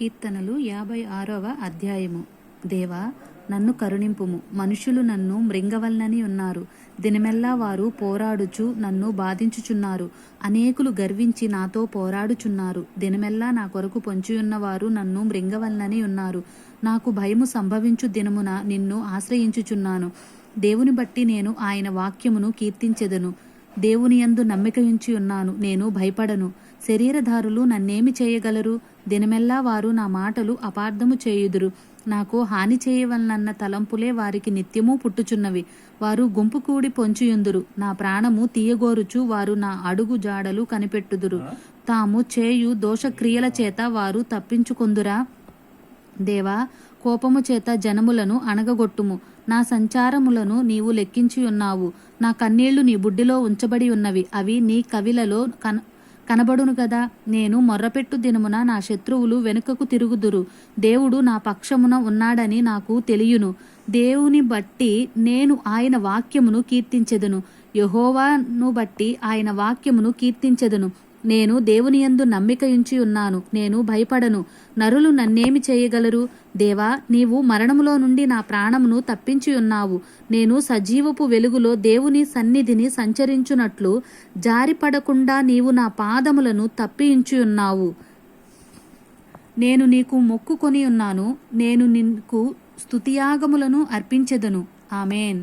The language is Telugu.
కీర్తనలు యాభై ఆరవ అధ్యాయము. దేవా నన్ను కరుణింపుము. మనుషులు నన్ను మృంగవల్నని ఉన్నారు. దినమెల్లా వారు పోరాడుచు నన్ను బాధించుచున్నారు. అనేకులు గర్వించి నాతో పోరాడుచున్నారు. దినమెల్లా నా కొరకు పొంచియున్నవారు నన్ను మృంగవల్నని ఉన్నారు. నాకు భయము సంభవించు దినమున నిన్ను ఆశ్రయించుచున్నాను. దేవుని బట్టి నేను ఆయన వాక్యమును కీర్తించెదను. దేవుని యందు నమ్మిక ఉంచి ఉన్నాను నేను భయపడను. శరీరధారులు నన్నేమి చేయగలరు? దినమెల్లా వారు నా మాటలు అపార్థము చేయుదురు. నాకు హాని చేయవలనన్న తలంపులే వారికి నిత్యము పుట్టుచున్నవి. వారు గుంపు కూడి పొంచియుందురు. నా ప్రాణము తీయగోరుచు వారు నా అడుగు జాడలు కనిపెట్టుదురు. తాము చేయు దోషక్రియల చేత వారు తప్పించుకుందురా? దేవా కోపము చేత జనములను అణగగొట్టుము. నా సంచారములను నీవు లెక్కించి ఉన్నావు నా కన్నీళ్ళు నీ బుడ్డిలో ఉంచబడి ఉన్నవి అవి నీ కవిలలో కన కనబడును కదా నేను మొర్రపెట్టు దినమున నా శత్రువులు వెనుకకు తిరుగుదురు. దేవుడు నా పక్షమున ఉన్నాడని నాకు తెలియను. దేవుని బట్టి నేను ఆయన వాక్యమును కీర్తించెదను. యహోవాను బట్టి ఆయన వాక్యమును కీర్తించెదను. నేను దేవుని యందు ఉన్నాను. నేను భయపడను. నరులు నన్నేమి చేయగలరు? దేవా నీవు మరణములో నుండి నా ప్రాణమును తప్పించి ఉన్నావు. నేను సజీవపు వెలుగులో దేవుని సన్నిధిని సంచరించునట్లు జారిపడకుండా నీవు నా పాదములను తప్పించి ఉన్నావు. నేను నీకు మొక్కుకొని ఉన్నాను. నేను నీకు స్తుతియాగములను అర్పించెదను. ఆమెన్.